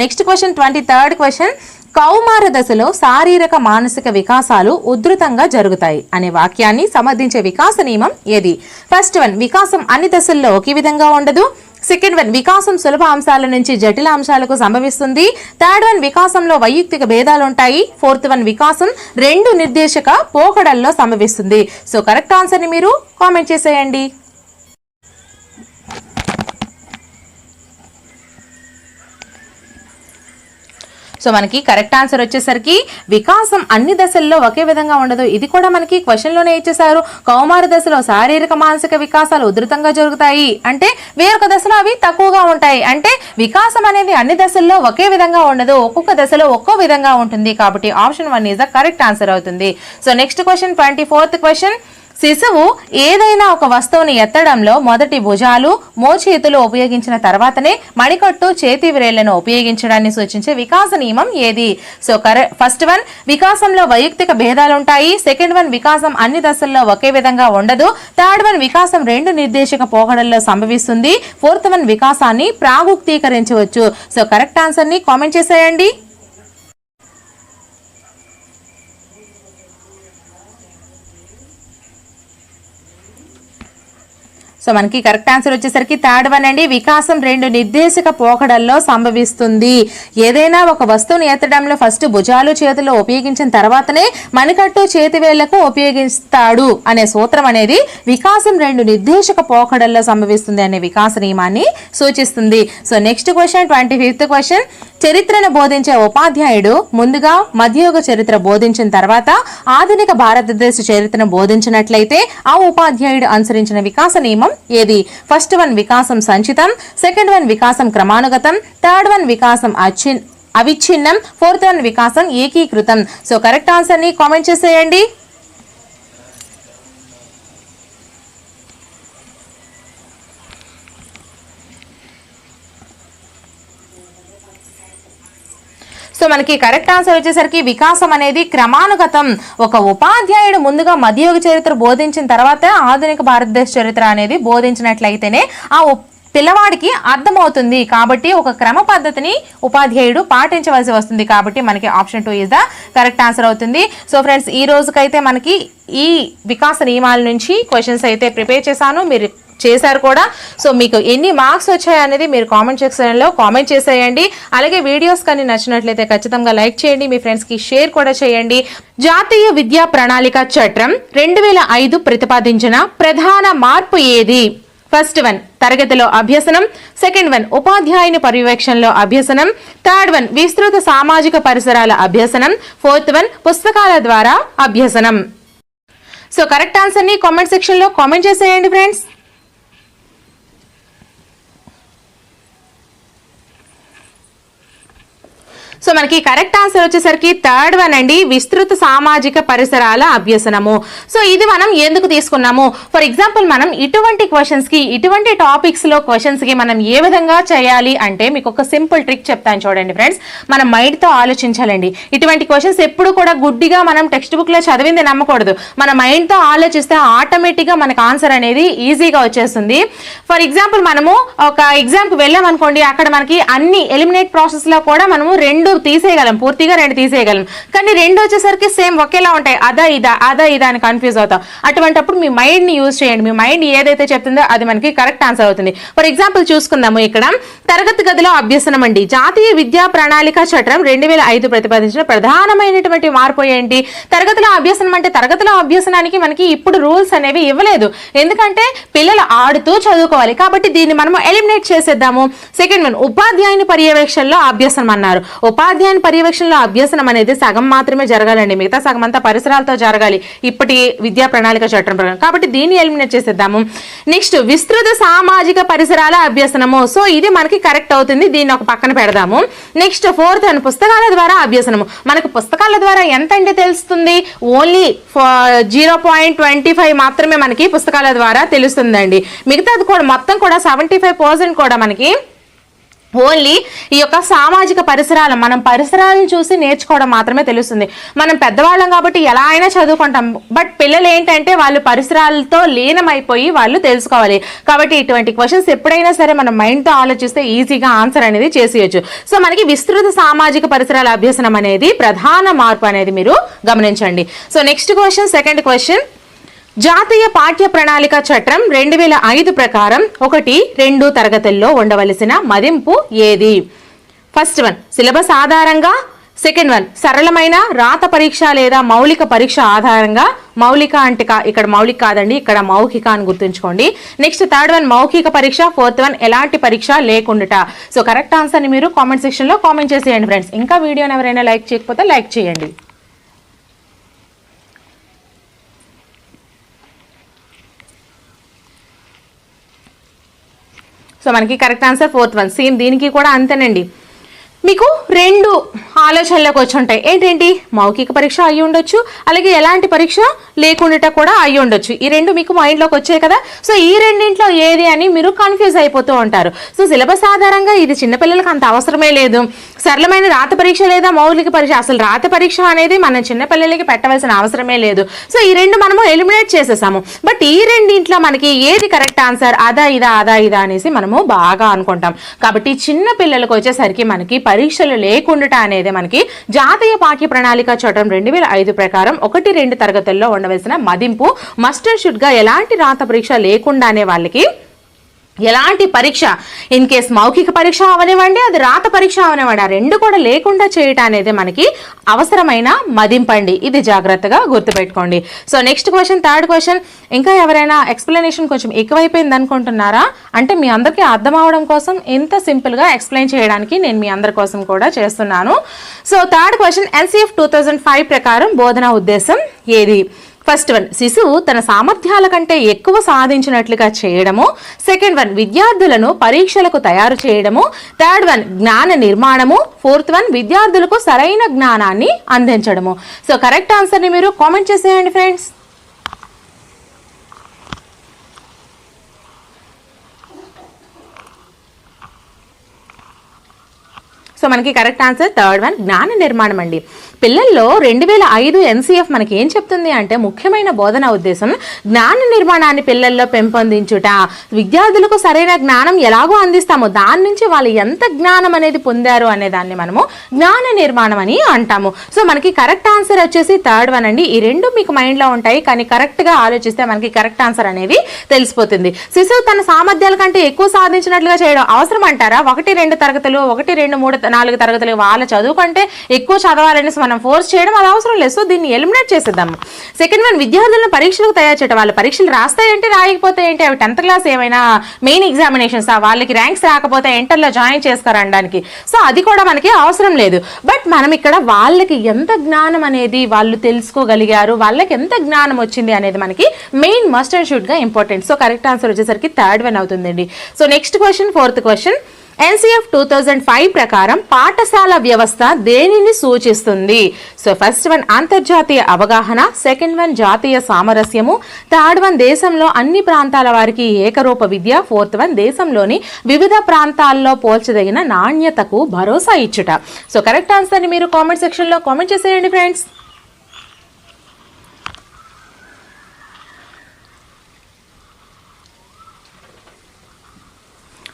Next question twenty third question కౌమార దశలో శారీరక మానసిక వికాసాలు ఉధృతంగా జరుగుతాయి అనే వాక్యాన్ని సమర్థించే వికాస నియమం ఏది? ఫస్ట్ వన్ వికాసం అన్ని దశల్లో ఒకే విధంగా ఉండదు. సెకండ్ వన్ వికాసం సులభ అంశాల నుంచి జటిల అంశాలకు సంభవిస్తుంది. థర్డ్ వన్ వికాసంలో వైయక్తిక భేదాలు ఉంటాయి. ఫోర్త్ వన్ వికాసం రెండు నిర్దేశక పోకడల్లో సంభవిస్తుంది. సో కరెక్ట్ ఆన్సర్ని మీరు కామెంట్ చేసేయండి. సో మనకి కరెక్ట్ ఆన్సర్ వచ్చేసరికి వికాసం అన్ని దశల్లో ఒకే విధంగా ఉండదు. ఇది కూడా మనకి క్వశ్చన్లోనే ఇచ్చేసారు కౌమార దశలో శారీరక మానసిక వికాసాలు ఉధృతంగా జరుగుతాయి. అంటే వేరొక దశలో అవి తక్కువగా ఉంటాయి. అంటే వికాసం అనేది అన్ని దశల్లో ఒకే విధంగా ఉండదు. ఒక్కొక్క దశలో ఒక్కో విధంగా ఉంటుంది. కాబట్టి option one is the correct answer అవుతుంది. So next question twenty fourth question శిశువు ఏదైనా ఒక వస్తువుని ఎత్తడంలో మొదటి భుజాలు మోచేతులు ఉపయోగించిన తర్వాతనే మణికట్టు చేతి విరేళ్ళను ఉపయోగించడాన్ని సూచించే వికాస నియమం ఏది? సో ఫస్ట్ వన్ వికాసంలో వైయక్తిక భేదాలుంటాయి. సెకండ్ వన్ వికాసం అన్ని దశల్లో ఒకే విధంగా ఉండదు. థర్డ్ వన్ వికాసం రెండు నిర్దేశక పోకడల్లో సంభవిస్తుంది. ఫోర్త్ వన్ వికాసాన్ని ప్రాగుక్తీకరించవచ్చు. సో కరెక్ట్ ఆన్సర్ని కామెంట్ చేసేయండి. సో మనకి కరెక్ట్ ఆన్సర్ వచ్చేసరికి థర్డ్ వన్ అండి. వికాసం రెండు నిర్దేశక పోకడల్లో సంభవిస్తుంది. ఏదైనా ఒక వస్తువుని ఎత్తడంలో ఫస్ట్ భుజాలు చేతులు ఉపయోగించిన తర్వాతనే మణికట్టు చేతివేళ్ళకు ఉపయోగిస్తాడు అనే సూత్రం అనేది వికాసం రెండు నిర్దేశక పోకడల్లో సంభవిస్తుంది అనే వికాస నియమాన్ని సూచిస్తుంది. So next question twenty fifth question. చరిత్రను బోధించే ఉపాధ్యాయుడు ముందుగా మధ్యయుగ చరిత్ర బోధించిన తర్వాత ఆధునిక భారతదేశ చరిత్రను బోధించినట్లయితే ఆ ఉపాధ్యాయుడు అనుసరించిన వికాస నియమం ఏది? ఫస్ట్ వన్ వికాసం సంచితం సెకండ్ వన్ వికాసం క్రమానుగతం థర్డ్ వన్ వికాసం అచ్చి అవిచ్ఛిన్నం ఫోర్త్ వన్ వికాసం ఏకీకృతం. సో కరెక్ట్ ఆన్సర్ని కామెంట్ చేసేయండి. సో మనకి కరెక్ట్ ఆన్సర్ వచ్చేసరికి వికాసం అనేది క్రమానుగతం. ఒక ఉపాధ్యాయుడు ముందుగా మధ్యయుగ చరిత్ర బోధించిన తర్వాత ఆధునిక భారతదేశ చరిత్ర అనేది బోధించినట్లయితేనే ఆ పిల్లవాడికి అర్థమవుతుంది. కాబట్టి ఒక క్రమ పద్ధతిని ఉపాధ్యాయుడు పాటించవలసి వస్తుంది. కాబట్టి మనకి option two is the correct answer అవుతుంది. సో ఫ్రెండ్స్ ఈ రోజుకైతే మనకి ఈ వికాస నియమాల నుంచి క్వశ్చన్స్ అయితే ప్రిపేర్ చేశాను. మీరు చేశారు కూడా. సో మీకు ఎన్ని మార్క్స్ వచ్చాయనేది మీరు కామెంట్ సెక్షన్లో కామెంట్ చేసేయండి. అలాగే వీడియోస్ కానీ నచ్చినట్లయితే ఖచ్చితంగా లైక్ చేయండి. మీ ఫ్రెండ్స్కి షేర్ కూడా చేయండి. జాతీయ విద్యా ప్రణాళిక చట్టం రెండు వేల ఐదు ప్రతిపాదించిన ప్రధాన మార్పు ఏది? ఫస్ట్ వన్ తరగతిలో అభ్యసనం. సెకండ్ వన్ ఉపాధ్యాయుని పర్యవేక్షణలో అభ్యసనం. థర్డ్ వన్ విస్తృత సామాజిక పరిసరాల అభ్యసనం. ఫోర్త్ వన్ పుస్తకాల ద్వారా అభ్యసనం. సో కరెక్ట్ ఆన్సర్ని కామెంట్ సెక్షన్లో కామెంట్ చేసేయండి ఫ్రెండ్స్. సో మనకి కరెక్ట్ ఆన్సర్ వచ్చేసరికి థర్డ్ వన్ అండి విస్తృత సామాజిక పరిసరాల అభ్యసనము. సో ఇది మనం ఎందుకు తీసుకున్నాము? ఫర్ ఎగ్జాంపుల్ మనం ఇటువంటి క్వశ్చన్స్కి ఇటువంటి టాపిక్స్లో క్వశ్చన్స్కి మనం ఏ విధంగా చేయాలి అంటే మీకు ఒక సింపుల్ ట్రిక్ చెప్తాను చూడండి ఫ్రెండ్స్ మన మైండ్తో ఆలోచించాలండి. ఇటువంటి క్వశ్చన్స్ ఎప్పుడు కూడా గుడ్డిగా మనం టెక్స్ట్ బుక్లో చదివింది నమ్మకూడదు. మన మైండ్తో ఆలోచిస్తే ఆటోమేటిక్గా మనకు ఆన్సర్ అనేది ఈజీగా వచ్చేస్తుంది. ఫర్ ఎగ్జాంపుల్ మనము ఒక ఎగ్జామ్కి వెళ్ళాం అనుకోండి అక్కడ మనకి అన్ని ఎలిమినేట్ ప్రాసెస్లో కూడా మనము రెండు తీసేయగలం పూర్తిగా రెండు తీసేయగలం. కానీ రెండు వచ్చేసరికి సేమ్ ఒకేలా ఉంటాయి. అదా ఇదా అదా ఇదా అని కన్ఫ్యూజ్ అవుతాం. అటువంటప్పుడు మీ మైండ్ని యూజ్ చేయండి. మీ మైండ్ ఏదైతే చెప్తుందో అది మనకి కరెక్ట్ ఆన్సర్ అవుతుంది. ఫర్ ఎగ్జాంపుల్ చూసుకుందాము ఇక్కడ. తరగతి గదిలో అభ్యసనం అండి జాతీయ విద్యా ప్రణాళిక చట్టం రెండు వేల ఐదు ప్రతిపాదించిన ప్రధానమైనటువంటి మార్పు ఏంటి? తరగతిలో అభ్యసనం అంటే తరగతిలో అభ్యసనానికి మనకి ఇప్పుడు రూల్స్ అనేవి ఇవ్వలేదు. ఎందుకంటే పిల్లలు ఆడుతూ చదువుకోవాలి. కాబట్టి దీన్ని మనము ఎలిమినేట్ చేసేద్దాము. సెకండ్ వన్ ఉపాధ్యాయుని పర్యవేక్షణలో అభ్యసనం అన్నారు ఉపాధ్యాయుని పర్యవేక్షణలో అభ్యసనం అనేది సగం మాత్రమే జరగాలండి. మిగతా సగం అంతా పరిసరాలతో జరగాలి. ఇప్పటి విద్యా ప్రణాళిక చట్టం ప్రకారం. కాబట్టి దీన్ని ఎలిమినేట్ చేసేద్దాము. నెక్స్ట్ విస్తృత సామాజిక పరిసరాల అభ్యసనము. సో ఇది మనకి కరెక్ట్ అవుతుంది. దీన్ని ఒక పక్కన పెడదాము. నెక్స్ట్ ఫోర్త్ అని పుస్తకాల ద్వారా అభ్యసనము. మనకు పుస్తకాల ద్వారా ఎంత అంటే తెలుస్తుంది only zero point twenty five మాత్రమే మనకి పుస్తకాల ద్వారా తెలుస్తుందండి. మిగతాది కూడా మొత్తం కూడా సెవెంటీ ఫైవ్ పర్సెంట్ కూడా మనకి ఓన్లీ ఈ యొక్క సామాజిక పరిసరాలు మనం పరిసరాలను చూసి నేర్చుకోవడం మాత్రమే తెలుస్తుంది. మనం పెద్దవాళ్ళం కాబట్టి ఎలా అయినా చదువుకుంటాం. బట్ పిల్లలు ఏంటంటే వాళ్ళు పరిసరాలతో లీనమైపోయి వాళ్ళు తెలుసుకోవాలి. కాబట్టి ఇటువంటి క్వశ్చన్స్ ఎప్పుడైనా సరే మనం మైండ్తో ఆలోచిస్తే ఈజీగా ఆన్సర్ అనేది చేసేయచ్చు. సో మనకి విస్తృత సామాజిక పరిసరాల అభ్యసనం అనేది ప్రధాన మార్పు అనేది మీరు గమనించండి. So next question second question జాతీయ పాఠ్య ప్రణాళిక చట్టం రెండు వేల ఐదు ప్రకారం ఒకటి రెండు తరగతుల్లో ఉండవలసిన మదింపు ఏది? ఫస్ట్ వన్ సిలబస్ ఆధారంగా. సెకండ్ వన్ సరళమైన రాత పరీక్ష లేదా మౌలిక పరీక్ష ఆధారంగా. మౌలిక అంటే కా- ఇక్కడ మౌలిక కాదండి ఇక్కడ మౌఖిక అని గుర్తుంచుకోండి. నెక్స్ట్ థర్డ్ వన్ మౌఖిక పరీక్ష. ఫోర్త్ వన్ ఎలాంటి పరీక్ష లేకుండా సో కరెక్ట్ ఆన్సర్ని మీరు కామెంట్ సెక్షన్లో కామెంట్ చేసేయండి ఫ్రెండ్స్ ఇంకా వీడియోని ఎవరైనా లైక్ చేయకపోతే లైక్ చేయండి. సో మనకి correct answer fourth one. Same దీనికి కూడా అంతేనండి. మీకు రెండు ఆలోచనలోకి వచ్చి ఉంటాయి. ఏంటేంటి? మౌఖిక పరీక్ష అయి ఉండొచ్చు అలాగే ఎలాంటి పరీక్ష లేకుండా కూడా అయి ఉండొచ్చు. ఈ రెండు మీకు మైండ్లోకి వచ్చాయి కదా. సో ఈ రెండింట్లో ఏది అని మీరు కన్ఫ్యూజ్ అయిపోతూ ఉంటారు. సో సిలబస్ ఆధారంగా ఇది చిన్నపిల్లలకు అంత అవసరమే లేదు. సరళమైన రాత పరీక్ష లేదా మౌలిక పరీక్ష అసలు రాత పరీక్ష అనేది మన చిన్నపిల్లలకి పెట్టవలసిన అవసరమే లేదు. సో ఈ రెండు మనము ఎలిమినేట్ చేసేసాము. బట్ ఈ రెండింట్లో మనకి ఏది కరెక్ట్ ఆన్సర్ అదా ఇదా అదా ఇదా అనేసి మనము బాగా అనుకుంటాం. కాబట్టి చిన్న పిల్లలకు వచ్చేసరికి మనకి పరీక్షలు లేకుండా అనేది మనకి జాతీయ పాఠ్య ప్రణాళిక చట్టం రెండు వేల ఐదు ప్రకారం ఒకటి రెండు తరగతుల్లో ఉండవలసిన మదింపు మస్టర్ షుడ్గా ఎలాంటి రాత పరీక్ష లేకుండానే వాళ్ళకి ఎలాంటి పరీక్ష? ఇన్ కేస్ మౌఖిక పరీక్ష అవనివ్వండి అది రాత పరీక్ష అవనివ్వండి ఆ రెండు కూడా లేకుండా చేయటం అనేది మనకి అవసరమైన మదింపండి. ఇది జాగ్రత్తగా గుర్తుపెట్టుకోండి. So next question third question. ఇంకా ఎవరైనా ఎక్స్ప్లెనేషన్ కొంచెం ఎక్కువైపోయింది అనుకుంటున్నారా? అంటే మీ అందరికీ అర్థం అవడం కోసం ఇంత సింపుల్గా ఎక్స్ప్లెయిన్ చేయడానికి నేను మీ అందరి కోసం కూడా చేస్తున్నాను. So third question NCF two ప్రకారం బోధనా ఉద్దేశం ఏది? ఫస్ట్ వన్ శిశువు తన సామర్థ్యాల కంటే ఎక్కువ సాధించినట్లుగా చేయడము. సెకండ్ వన్ విద్యార్థులను పరీక్షలకు తయారు చేయడము. థర్డ్ వన్ జ్ఞాన నిర్మాణము. ఫోర్త్ వన్ విద్యార్థులకు సరైన జ్ఞానాన్ని అందించడము. సో కరెక్ట్ ఆన్సర్ని మీరు కామెంట్ చేసేయండి ఫ్రెండ్స్ సో మనకి కరెక్ట్ ఆన్సర్ థర్డ్ వన్ జ్ఞాన నిర్మాణం అండి. పిల్లల్లో రెండు వేల ఐదు ఎన్సీఎఫ్ మనకి ఏం చెప్తుంది అంటే ముఖ్యమైన బోధన ఉద్దేశం జ్ఞాన నిర్మాణాన్ని పిల్లల్లో పెంపొందించుట. విద్యార్థులకు సరైన జ్ఞానం ఎలాగో అందిస్తామో దాని నుంచి వాళ్ళు ఎంత జ్ఞానం అనేది పొందారు అనే దాన్ని మనము జ్ఞాన నిర్మాణం అని అంటాము. సో మనకి కరెక్ట్ ఆన్సర్ వచ్చేసి థర్డ్ వన్ అండి. ఈ రెండు మీకు మైండ్లో ఉంటాయి కానీ కరెక్ట్గా ఆలోచిస్తే మనకి కరెక్ట్ ఆన్సర్ అనేది తెలిసిపోతుంది. శిశువు తన సామర్థ్యాల కంటే ఎక్కువ సాధించినట్లుగా చేయడం అవసరం అంటారా? ఒకటి రెండు తరగతులు ఒకటి రెండు మూడు నాలుగు తరగతులు వాళ్ళ చదువు కంటే ఎక్కువ చదవాలనేసి మనం ఫోర్స్ చేయడం అది అవసరం లేదు. సో దీన్ని ఎలిమినేట్ చేసేద్దాము సెకండ్ వన్ విద్యార్థులను పరీక్షలకు తయారు చేయడం వాళ్ళ పరీక్షలు రాస్తాయంటే రాయకపోతే ఏంటి? అవి టెన్త్ క్లాస్ ఏమైనా మెయిన్ ఎగ్జామినేషన్స్ వాళ్ళకి ర్యాంక్స్ రాకపోతే ఇంటర్లో జాయిన్ చేసుకోరనడానికి సో అది కూడా మనకి అవసరం లేదు. బట్ మనం ఇక్కడ వాళ్ళకి ఎంత జ్ఞానం అనేది వాళ్ళు తెలుసుకోగలిగారు వాళ్ళకి ఎంత జ్ఞానం వచ్చింది అనేది మనకి మెయిన్ మస్ట్ అండ్ షుడ్గా ఇంపార్టెంట్ సో కరెక్ట్ ఆన్సర్ వచ్చేసరికి థర్డ్ వన్ అవుతుందండి. So next question fourth question NCF two thousand five ప్రకారం పాఠశాల వ్యవస్థ దేనిని సూచిస్తుంది? సో ఫస్ట్ వన్ అంతర్జాతీయ అవగాహన సెకండ్ వన్ జాతీయ సామరస్యము థర్డ్ వన్ దేశంలో అన్ని ప్రాంతాల వారికి ఏకరూప విద్య ఫోర్త్ వన్ దేశంలోని వివిధ ప్రాంతాల్లో పోల్చదగిన నాణ్యతకు భరోసా ఇచ్చుట. సో కరెక్ట్ ఆన్సర్ని మీరు కామెంట్ సెక్షన్లో కామెంట్ చేసేయండి ఫ్రెండ్స్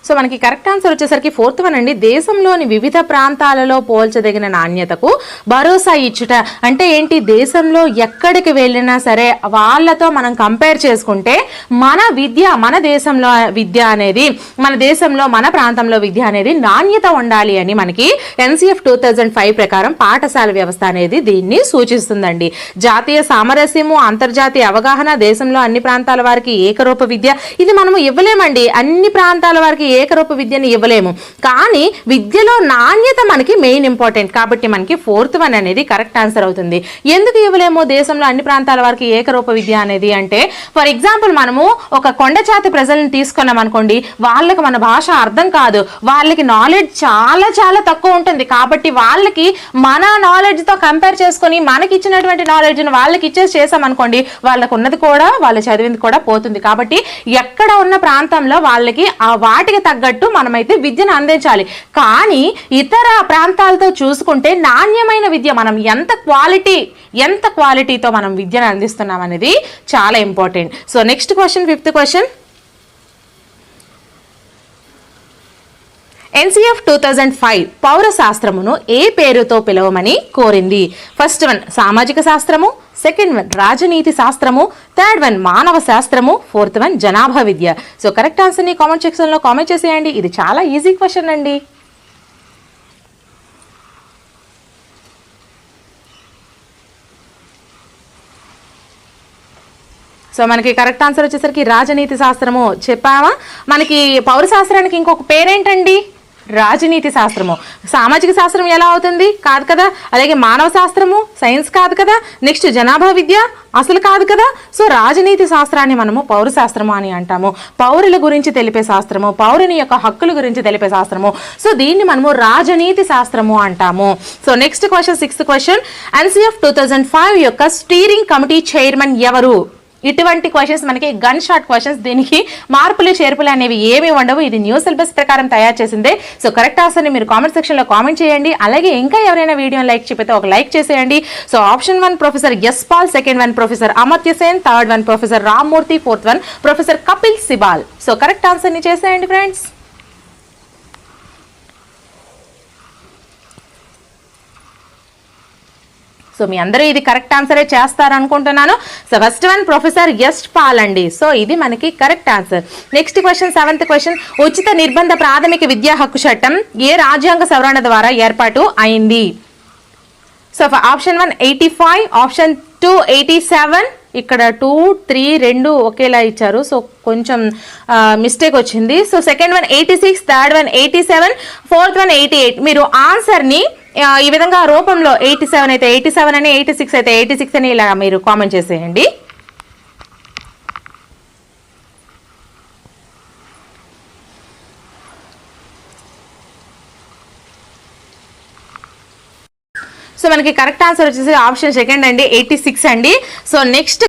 సో మనకి కరెక్ట్ ఆన్సర్ వచ్చేసరికి ఫోర్త్ వన్ అండి. దేశంలోని వివిధ ప్రాంతాలలో పోల్చదగిన నాణ్యతకు భరోసా ఇచ్చుట. అంటే ఏంటి? దేశంలో ఎక్కడికి వెళ్ళినా సరే వాళ్ళతో మనం కంపేర్ చేసుకుంటే మన విద్య మన దేశంలో విద్య అనేది మన దేశంలో మన ప్రాంతంలో విద్య అనేది నాణ్యత ఉండాలి అని మనకి ఎన్సీఎఫ్ టూ థౌజండ్ ఫైవ్ ప్రకారం పాఠశాల వ్యవస్థ అనేది దీన్ని సూచిస్తుందండి. జాతీయ సామరస్యము అంతర్జాతీయ అవగాహన దేశంలో అన్ని ప్రాంతాల వారికి ఏకరూప విద్య. ఇది మనము ఇవ్వలేమండి. అన్ని ప్రాంతాల వారికి ఏకరూప విద్యని ఇవ్వలేము. కానీ విద్యలో నాణ్యత మనకి మెయిన్ ఇంపార్టెంట్. కాబట్టి మనకి ఫోర్త్ వన్ అనేది కరెక్ట్ ఆన్సర్ అవుతుంది. ఎందుకు ఇవ్వలేము దేశంలో అన్ని ప్రాంతాల వారికి ఏకరూప విద్య అనేది అంటే ఫర్ ఎగ్జాంపుల్ మనము ఒక కొండచాతి ప్రజలను తీసుకున్నాం అనుకోండి వాళ్ళకి మన భాష అర్థం కాదు. వాళ్ళకి నాలెడ్జ్ చాలా చాలా తక్కువ ఉంటుంది. కాబట్టి వాళ్ళకి మన నాలెడ్జ్తో తో కంపేర్ చేసుకొని మనకి ఇచ్చినటువంటి నాలెడ్జ్ని వాళ్ళకి ఇచ్చేసి చేసామనుకోండి వాళ్ళకు ఉన్నది కూడా వాళ్ళు చదివింది కూడా పోతుంది. కాబట్టి ఎక్కడ ఉన్న ప్రాంతంలో వాళ్ళకి ఆ వాటికి తగ్గట్టు మనమైతే విద్యను అందించాలి. కానీ ఇతర ప్రాంతాలతో చూసుకుంటే నాణ్యమైన విద్య మనం ఎంత క్వాలిటీ ఎంత క్వాలిటీతో మనం విద్యను అందిస్తున్నాం అనేది చాలా important. So next question fifth question? NCF two thousand five పౌర శాస్త్రమును ఏ పేరుతో పిలవమని కోరింది. ఫస్ట్ వన్ సామాజిక శాస్త్రము సెకండ్ వన్ రాజనీతి శాస్త్రము థర్డ్ వన్ మానవ శాస్త్రము ఫోర్త్ వన్ జనాభా విద్య. సో కరెక్ట్ ఆన్సర్ని కామెంట్ సెక్షన్లో కామెంట్ చేసేయండి. ఇది చాలా ఈజీ క్వశ్చన్ అండి. సో మనకి కరెక్ట్ ఆన్సర్ వచ్చేసరికి రాజనీతి శాస్త్రము. చెప్పావా? మనకి పౌర శాస్త్రానికి ఇంకొక పేరేంటండి? రాజనీతి శాస్త్రము. సామాజిక శాస్త్రం ఎలా అవుతుంది? కాదు కదా? అలాగే మానవ శాస్త్రము సైన్స్ కాదు కదా? నెక్స్ట్ జనాభా విద్య అసలు కాదు కదా? సో రాజనీతి శాస్త్రాన్ని మనము పౌర శాస్త్రము అని అంటాము. పౌరుల గురించి తెలిపే శాస్త్రము పౌరుని యొక్క హక్కుల గురించి తెలిపే శాస్త్రము. సో దీన్ని మనము రాజనీతి శాస్త్రము అంటాము. So next question sixth question. NCF two thousand five యొక్క స్టీరింగ్ కమిటీ చైర్మన్ ఎవరు? ఇటువంటి క్వశ్చన్స్ మనకి గన్ షాట్ క్వశ్చన్స్ దీనికి మార్పులు చేర్పులు అనేవి ఏమీ ఉండవు. ఇది న్యూ సిలబస్ ప్రకారం తయారు చేసిందే. సో కరెక్ట్ ఆన్సర్ని మీరు కామెంట్ సెక్షన్లో కామెంట్ చేయండి. అలాగే ఇంకా ఎవరైనా వీడియోని లైక్ చెప్పితే ఒక లైక్ చేసేయండి. So option one professor S Pal second one professor Amartya Sen third one professor Ramamurthy fourth one professor Kapil Sibal so correct ఆన్సర్ని చేసేయండి ఫ్రెండ్స్ సో మీ అందరూ ఇది కరెక్ట్ ఆన్సరే చేస్తారు అనుకుంటున్నాను so first one professor S Pal అండి so ఇది మనకి correct answer. Next question seventh question. ఉచిత నిర్బంధ ప్రాథమిక విద్యా హక్కు చట్టం ఏ రాజ్యాంగ సవరణ ద్వారా ఏర్పాటు అయింది? So option one eighty five option two eighty seven. ఇక్కడ టూ త్రీ రెండు ఒకేలా ఇచ్చారు. సో కొంచెం మిస్టేక్ వచ్చింది. So second one eighty six third one eighty seven fourth one eighty eight. మీరు ఆన్సర్ని ఈ విధంగా రూపంలో ఎయిటీ సెవెన్ అయితే ఎయిటీ సెవెన్ అని ఎయిటీ సిక్స్ అయితే ఎయిటీ సిక్స్ అని ఇలా మీరు కామెంట్ చేసేయండి. సో మనకి కరెక్ట్ ఆన్సర్ వచ్చేసి ఆప్షన్ సెకండ్ అండి ఎయిటీ సిక్స్ అండి. So next